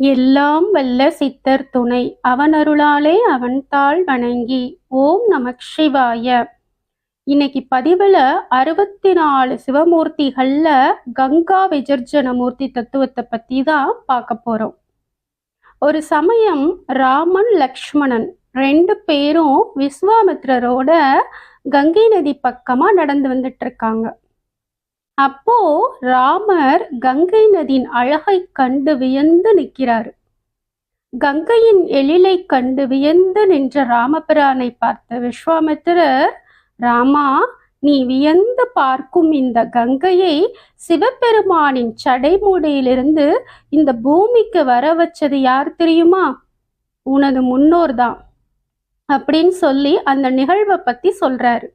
எல்லாம் வல்ல சித்தர் துணை அவனருளாலே அவன் தாள் வணங்கி ஓம் நமக் சிவாய. இன்னைக்கு பதிவுல அறுபத்தி நாலு சிவமூர்த்திகள்ல கங்கா விஜர்ஜன மூர்த்தி தத்துவத்தை பத்தி தான் பார்க்க போறோம். ஒரு சமயம் ராமன் லக்ஷ்மணன் ரெண்டு பேரும் விஸ்வாமித்ரரோட கங்கை நதி பக்கமா நடந்து வந்துட்டு இருக்காங்க. அப்போ ராமர் கங்கை நதியின் அழகை கண்டு வியந்து நிற்கிறார். கங்கையின் எழிலை கண்டு வியந்து நின்ற ராமபிரானை பார்த்த விஸ்வாமித்திரர் ராமா நீ வியந்து பார்க்கும் இந்த கங்கையை சிவபெருமானின் சடைமூடையிலிருந்து இந்த பூமிக்கு வர வச்சது யார் தெரியுமா? உனது முன்னோர் தான். அப்படின்னு சொல்லி அந்த நிகழ்வை பத்தி சொல்றாரு.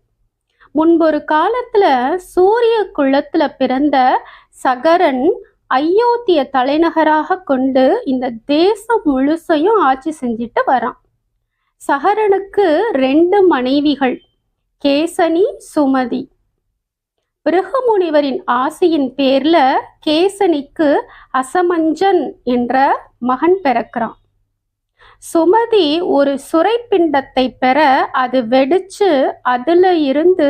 முன்பொரு காலத்துல சூரிய குலத்துல பிறந்த சகரன் அயோத்திய தலைநகராக கொண்டு இந்த தேசம் முழுசையும் ஆட்சி செஞ்சுட்டு வரான். சகரனுக்கு ரெண்டு மனைவிகள் கேசனி சுமதி. பிருகமுனிவரின் ஆசையின் பேர்ல கேசனிக்கு அசமஞ்சன் என்ற மகன் பிறக்கிறான். சுமதி ஒரு சுரைப்பிண்டத்தை பெற அது வெடிச்சு அதுல இருந்து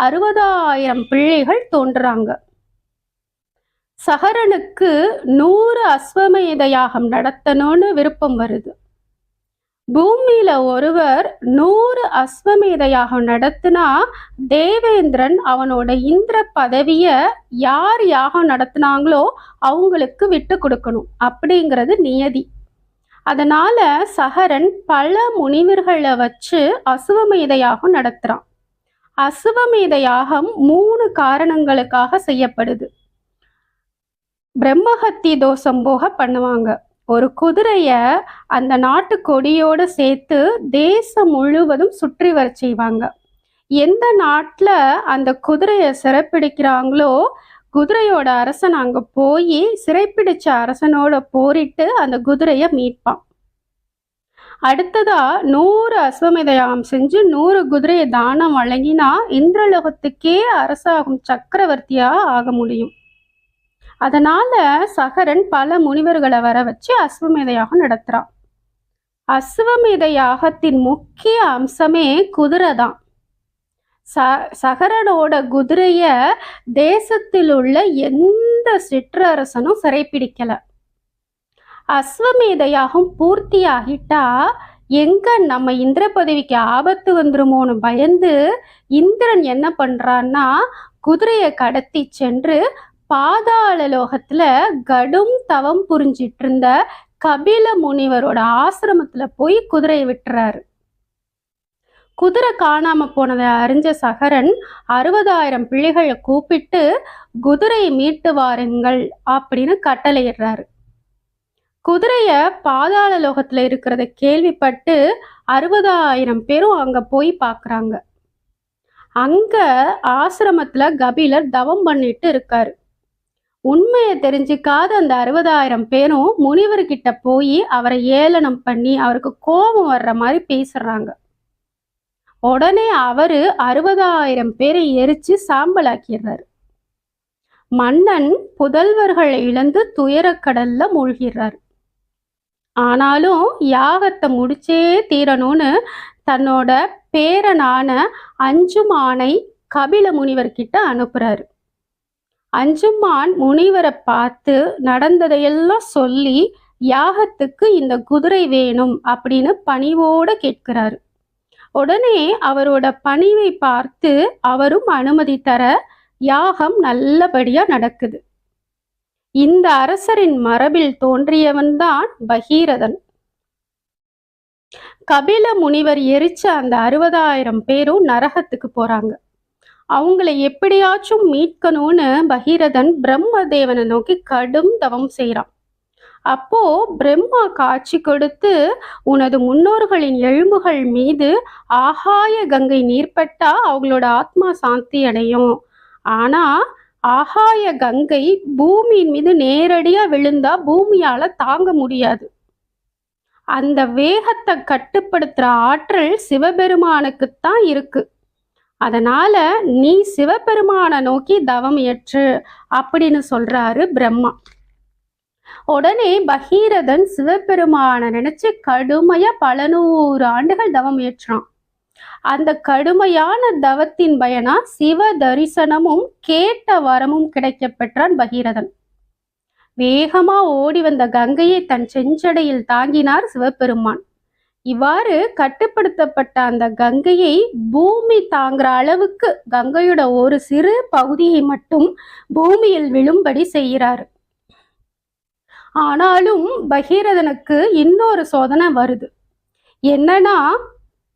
அறுபதாயிரம் பிள்ளைகள் தோன்றுறாங்க சகரனுக்கு நூறு அஸ்வமேத யாகம் நடத்தணும்னு விருப்பம் வருது. பூமியில ஒருவர் நூறு அஸ்வமேத யாகம் நடத்தினா தேவேந்திரன் அவனோட இந்திர பதவிய யார் யாகம் நடத்தினாங்களோ அவங்களுக்கு விட்டு கொடுக்கணும். அப்படிங்கிறது நியதி. அதனால சகரன் பல முனிவர்களை வச்சு அசுவமேத யாகம் நடத்துறான். அசுவமேத யாகம் மூணு காரணங்களுக்காக செய்யப்படுது. பிரம்மஹத்தி தோஷம் போக பண்ணுவாங்க. ஒரு குதிரைய அந்த நாட்டு கொடியோட சேர்த்து தேசம் முழுவதும் சுற்றி வர செய்வாங்க. எந்த நாட்டுல அந்த குதிரைய சிறப்பிடிக்கிறாங்களோ குதிரையோட அரசன் அங்கே போய் சிறைப்பிடிச்ச அரசனோட போரிட்டு அந்த குதிரையை மீட்பான். அடுத்ததா நூறு அஸ்வமேத யாகம் செஞ்சு நூறு குதிரையை தானம் வழங்கினா இந்திரலோகத்துக்கே அரசாகும் சக்கரவர்த்தியா ஆக முடியும். அதனால சகரன் பல முனிவர்களை வர வச்சு அஸ்வமேத யாகம் நடத்துறான். அஸ்வமேத யாகத்தின் முக்கிய அம்சமே குதிரை தான். ச சகரனோட குதிரைய தேசத்தில் உள்ள எந்த சிற்றரசனும் சிறைப்பிடிக்கல. அஸ்வமேத யாகம் பூர்த்தி ஆகிட்டா எங்க நம்ம இந்திர பதவிக்கு ஆபத்து வந்துருமோன்னு பயந்து இந்திரன் என்ன பண்றான்னா குதிரையை கடத்தி சென்று பாதாள லோகத்துல கடும் தவம் புரிஞ்சிட்டு இருந்த கபில முனிவரோட ஆசிரமத்துல போய் குதிரையை விட்டுறாரு. குதிரை காணாம போனதை அறிஞ்ச சகரன் அறுபதாயிரம் பிள்ளைகளை கூப்பிட்டு குதிரையை மீட்டு வாருங்கள் அப்படின்னு கட்டளையிடுறாரு. குதிரைய பாதாள லோகத்துல இருக்கிறத கேள்விப்பட்டு அறுபதாயிரம் பேரும் அங்க போய் பாக்குறாங்க. அங்க ஆசிரமத்துல கபிலர் தவம் பண்ணிட்டு இருக்காரு. உண்மையை தெரிஞ்சுக்காத அந்த அறுபதாயிரம் பேரும் முனிவர்கிட்ட போய் அவரை ஏளனம் பண்ணி அவருக்கு கோபம் வர்ற மாதிரி பேசுறாங்க. உடனே அவரு அறுபதாயிரம் பேரை எரிச்சு சாம்பலாக்கிடுறாரு. மன்னன் புதல்வர்களை இழந்து துயரக்கடல்ல மூழ்கிறார் ஆனாலும் யாகத்தை முடிச்சே தீரணும்னு தன்னோட பேரனான அஞ்சுமானை கபில முனிவர்கிட்ட அனுப்புறாரு. அஞ்சுமான் முனிவரை பார்த்து நடந்ததையெல்லாம் சொல்லி யாகத்துக்கு இந்த குதிரை வேணும் அப்படின்னு பணிவோட கேட்கிறாரு. உடனே அவரோட பணிவை பார்த்து அவரும் அனுமதி தர யாகம் நல்லபடியா நடக்குது. இந்த அரசரின் மரபில் தோன்றியவன்தான் பகீரதன். கபில முனிவர் எரிச்ச அந்த அறுபதாயிரம் பேரும் நரகத்துக்கு போறாங்க. அவங்கள எப்படியாச்சும் மீட்கணும்னு பகீரதன் பிரம்மதேவனை நோக்கி கடும் தவம் செய்கிறான் அப்போ பிரம்மா காட்சி கொடுத்து உனது முன்னோர்களின் எலும்புகள் மீது ஆகாய கங்கை நீர்பட்டா அவங்களோட ஆத்மா சாந்தி அடையும். ஆனா ஆகாய கங்கை பூமியின் மீது நேரடியா விழுந்தா பூமியால தாங்க முடியாது. அந்த வேகத்தை கட்டுப்படுத்துற ஆற்றல் சிவபெருமானுக்குத்தான் இருக்கு. அதனால நீ சிவபெருமானை நோக்கி தவம் ஏற்று அப்படின்னு சொல்றாரு பிரம்மா. உடனே பகீரதன் சிவபெருமான நினைச்சு கடுமையா பல நூறு ஆண்டுகள் தவம் ஏற்றான். அந்த கடுமையான தவத்தின் பயனா சிவ தரிசனமும் கேட்ட வரமும் கிடைக்க பெற்றான் பகீரதன். வேகமா ஓடி வந்த கங்கையை தன் செஞ்சடையில் தாங்கினார் சிவபெருமான். இவ்வாறு கட்டுப்படுத்தப்பட்ட அந்த கங்கையை பூமி தாங்குற அளவுக்கு கங்கையோட ஒரு சிறு பகுதியை மட்டும் பூமியில் விழும்படி செய்கிறாரு. ஆனாலும் பகீரதனுக்கு இன்னொரு சோதனை வருது. என்னன்னா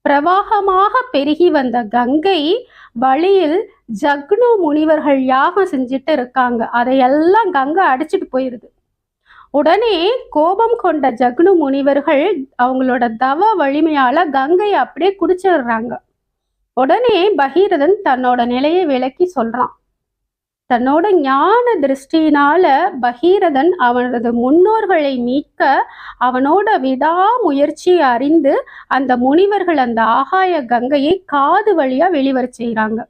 பிரவாகமாக பெருகி வந்த கங்கை வழியில் ஜக்னு முனிவர்கள் யாகம் செஞ்சுட்டு இருக்காங்க. அதையெல்லாம் கங்கை அடிச்சிட்டு போயிருது. உடனே கோபம் கொண்ட ஜக்னு முனிவர்கள் அவங்களோட தவ வலிமையால கங்கையை அப்படியே குடிச்சிடுறாங்க. உடனே பகீரதன் தன்னோட நிலையை விளக்கி சொல்றான். தன்னோட ஞான திருஷ்டியினால பகீரதன் அவனது முன்னோர்களை மீட்க அவனோட விடாமுயற்சியை அறிந்து அந்த முனிவர்கள் அந்த ஆகாய கங்கையை காது வழியா வெளிவர செய்கிறாங்க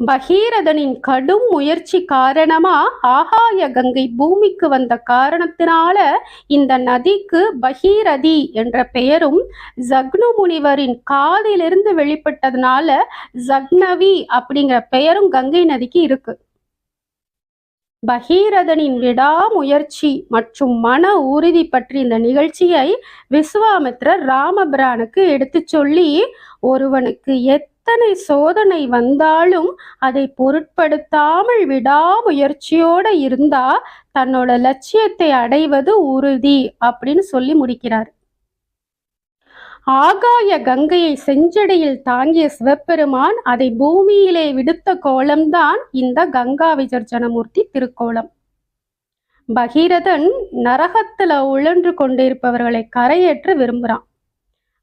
பகீரதனின் கடும் முயற்சி காரணமா ஆகாய கங்கை பூமிக்கு வந்த காரணத்தினால இந்த நதிக்கு பகீரதி என்ற பெயரும் ஜக்னு முனிவரின் காதிலிருந்து வெளிப்பட்டதுனால ஜக்னவி அப்படிங்கிற பெயரும் கங்கை நதிக்கு இருக்கு. பகீரதனின் விடாமுயற்சி மற்றும் மன உறுதி பற்றி இந்த நிகழ்ச்சியை விஸ்வாமித்ரர் ராமபிரானுக்கு எடுத்து சொல்லி ஒருவனுக்கு எத் எத்தனை சோதனை வந்தாலும் அதை பொருட்படுத்தாமல் விடாமுயற்சியோட இருந்தா தன்னோட லட்சியத்தை அடைவது உறுதி அப்படின்னு சொல்லி முடிக்கிறார். ஆகாய கங்கையை செஞ்சடையில் தாங்கிய சிவபெருமான் அதை பூமியிலே விடுத்த கோலம்தான் இந்த கங்கா விசர்ஜனமூர்த்தி திருக்கோலம். பகீரதன் நரகத்துல உழன்று கொண்டிருப்பவர்களை கரையேற்ற விரும்புகிறான்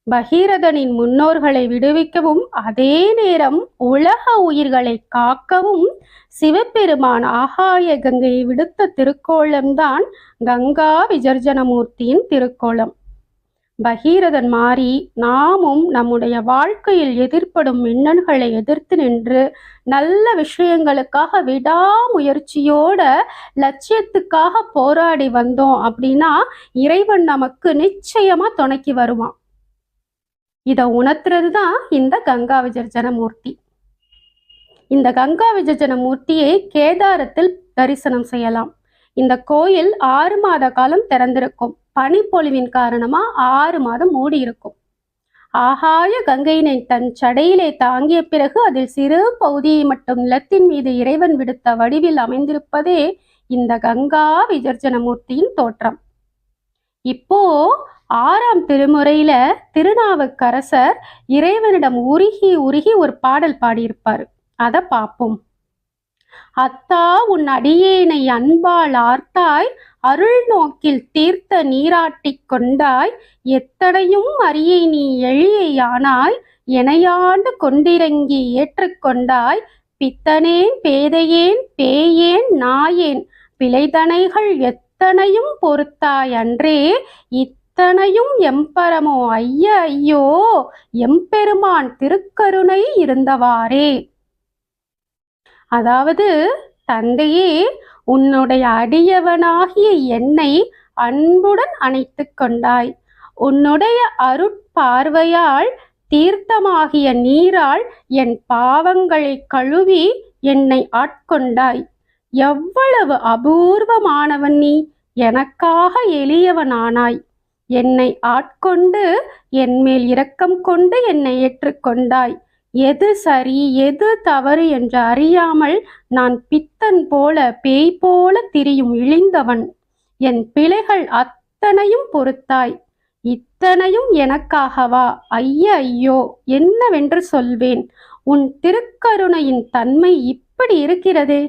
பகீரதனின் முன்னோர்களை விடுவிக்கவும் அதே நேரம் உலக உயிர்களை காக்கவும் சிவபெருமான் ஆகாய கங்கையை விடுத்த திருக்கோலம்தான் கங்கா விஜர்ஜனமூர்த்தியின் திருக்கோலம். பகீரதன் மாறி நாமும் நம்முடைய வாழ்க்கையில் எதிர்ப்படும் மின்னல்களை எதிர்த்து நின்று நல்ல விஷயங்களுக்காக விடாமுயற்சியோட லட்சியத்துக்காக போராடி வந்தோம் அப்படின்னா இறைவன் நமக்கு நிச்சயமா துணைக்கி வருவான். இதை உணர்த்துறது தான் இந்த கங்கா விஜர்ஜன மூர்த்தி. இந்த கங்கா விஜர்ஜன மூர்த்தியை கேதாரத்தில் தரிசனம் செய்யலாம். இந்த கோயில் ஆறு மாத காலம் திறந்திருக்கும். பனிப்பொழிவின் காரணமா ஆறு மாதம் மூடி இருக்கும் ஆகாய கங்கையினை தன் சடையிலே தாங்கிய பிறகு அதில் சிறு பகுதியை மட்டும் நிலத்தின் மீது இறைவன் விடுத்த வடிவில் அமைந்திருப்பதே இந்த கங்கா விஜர்ஜன மூர்த்தியின் தோற்றம். இப்போ ஆறாம் திருமுறையில திருநாவுக்கரசர் இறைவனிடம் உருகி உருகி ஒரு பாடல் பாடியிருப்பார். அதை பார்ப்போம் அத்தா உன் அடியேனை அன்பால் ஆர்த்தாய் அருள் நோக்கில் தீர்த்த நீராட்டிக் கொண்டாய் எத்தனையும் அரியை நீ எளியானாய் எனையாண்டு கொண்டிறங்கி ஏற்றுக்கொண்டாய் பித்தனேன் பேதையேன் பேயேன் நாயேன் பிழைதனைகள் எத்தனையும் பொறுத்தாய் அன்றே இத் அத்தனையும் எம்பரமோ ஐய ஐயோ எம்பெருமான் திருக்கருணை இருந்தவாறே. அதாவது தந்தையே உன்னுடைய அடியவனாகிய என்னை அன்புடன் அணைத்து கொண்டாய். உன்னுடைய அருட்பார்வையால் தீர்த்தமாகிய நீரால் என் பாவங்களை கழுவி என்னை ஆட்கொண்டாய். எவ்வளவு அபூர்வமானவன் நீ! எனக்காக எளியவனானாய். என்னை ஆட்கொண்டு என்மேல் இரக்கம் கொண்டு என்னை ஏற்றுக்கொண்டாய். எது சரி எது தவறு என்று அறியாமல் நான் பித்தன் போல பேய் போல திரியும் இழிந்தவன். என் பிழைகள் அத்தனையும் பொறுத்தாய். இத்தனையும் எனக்காகவா? ஐய ஐயோ என்னவென்று சொல்வேன்? உன் திருக்கருணையின் தன்மை இப்படி இருக்கிறதே?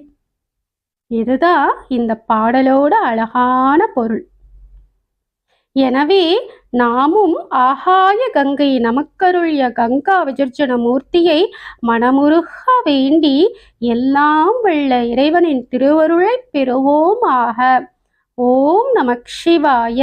இதுதான் இந்த பாடலோட அழகான பொருள். எனவே நாமும் ஆகாய கங்கை நமக்கருளிய கங்கா விஜர்ஜன மூர்த்தியை மனமுருக வேண்டி எல்லாம் வெள்ள இறைவனின் திருவருளை பெறுவோம் ஆக ஓம் நமக் சிவாய.